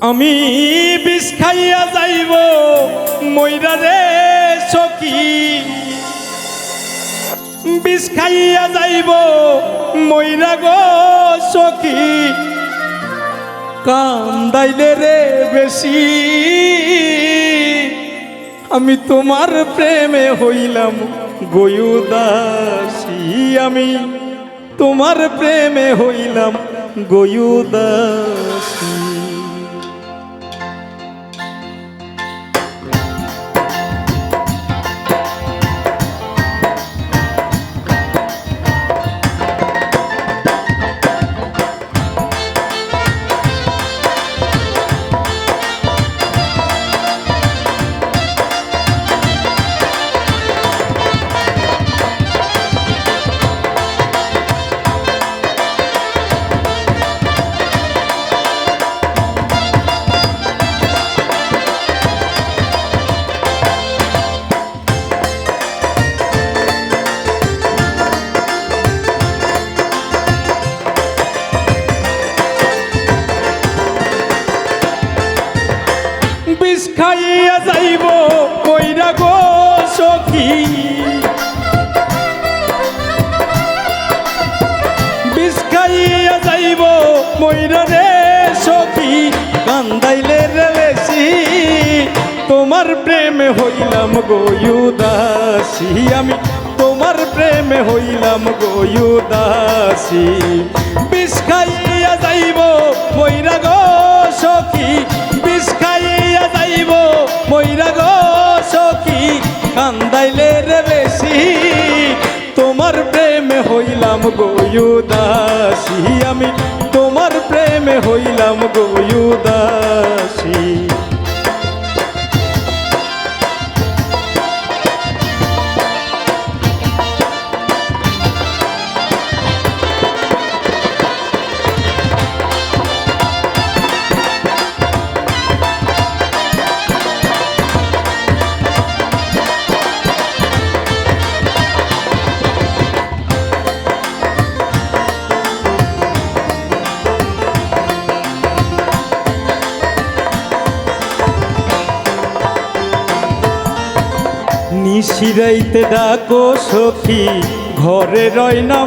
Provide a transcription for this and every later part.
আমি বিষ খাইয়া যাইব ময়রা রে সখী। বিষ খাইয়া যাইব ময়রা গো সখী। কান্দাইলে রে বেশি। আমি তোমার প্রেমে হইলাম গয়ুদাসী আমি। তোমার প্রেমে হইলাম গয়ুদাসী খাইয়া যাইব, কইরা গো সখী। বিষ খাইয়া যাইব ময়রা রে সখী। কান্দাইলে রে বেশি, তোমার প্রেমে হইলাম গয়ুদাসী আমি তোমার প্রেমে হইলাম গয়ুদাসী বিষ খাইয়া যাইব ময়রা গো সখী। বিষ খাইয়া ময়রা গো সখী, কান্দাইলে রে বেশি। তোমার প্রেমে হইলাম গয়ুদাসী আমি তোমার প্রেমে হইলাম গয়ুদাসী নিশিরাইতে ডাকো সখী, ঘরে রয় না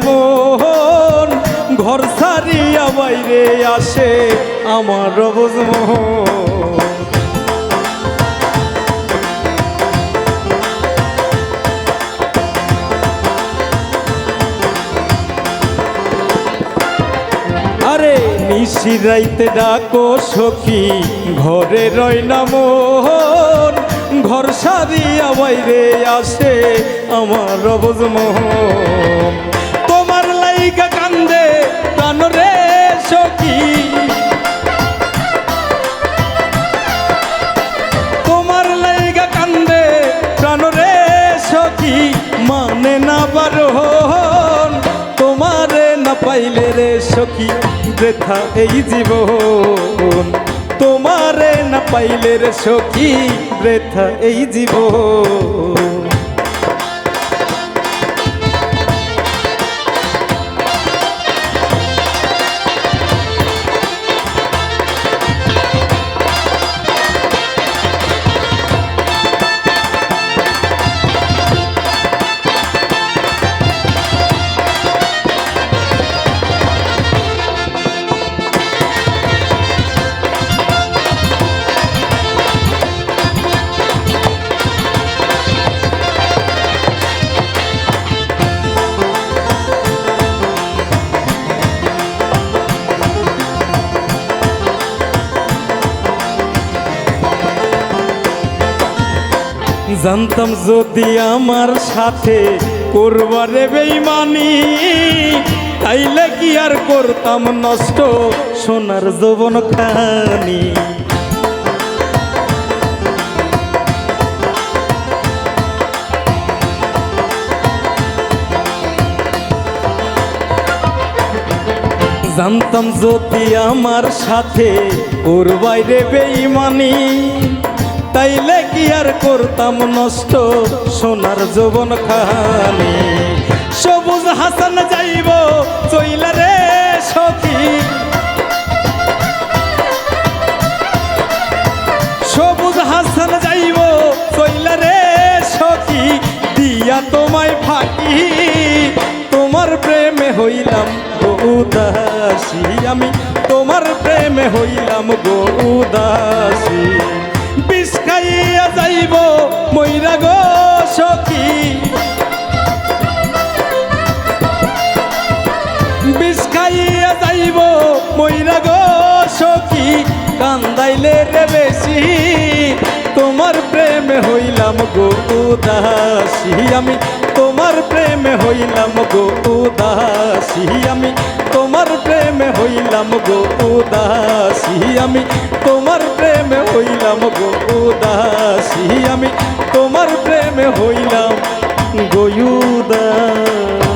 ঘর সারিয়া বাইরে আসে আমার অবজমোহন আরে নিশিরাইতে ডাকো সখী, ঘরে রয় না মোহন। ঘর সারিয়া বাইরে আসে আমার অবজ মোহন। তোমার লাইকা কান্দে প্রাণ রে সখী। তোমার লাইগা কান্দে প্রাণ রে সখী। মানে না বারণ তোমারে না পাইলে রে সখী। বৃথা এই জীবন। তোমারে না পাইলে রে সখী বৃথা এই জীবন। জানতাম যদি আমার সাথে করবারে বেইমানি তাইলে কি আর করতাম নষ্ট সোনার যৌবন খানি জানতাম যদি আমার সাথে ওর বাইরে বেইমানি তাইলে কি আর করতাম নষ্ট? সোনার যৌবন খানি সবুজ হাসান যাইব, চইলা রে সতী সবুজ হাসান যাইব, চইলা রে সতী দিয়া তোমায় ফাঁকি, তোমার প্রেমে হইলাম উদাসী। আমি তোমার প্রেমে হইলাম গো উদাসী। যাইব মইরা গো সখী। বিষ খাইয়া যাইব মইরা গো সখী। কান্দাইলে রে বেশি তোমার প্রেমে হইলাম গো উদাসী। আমি তোমার প্রেমে হইলাম গো উদাসী আমি। তোমার প্রেমে হইলাম গো উদাসী আমি। তোমার প্রেমে হইলাম গো উদাসী আমি। তোমার প্রেমে হইলাম গো উদাসী।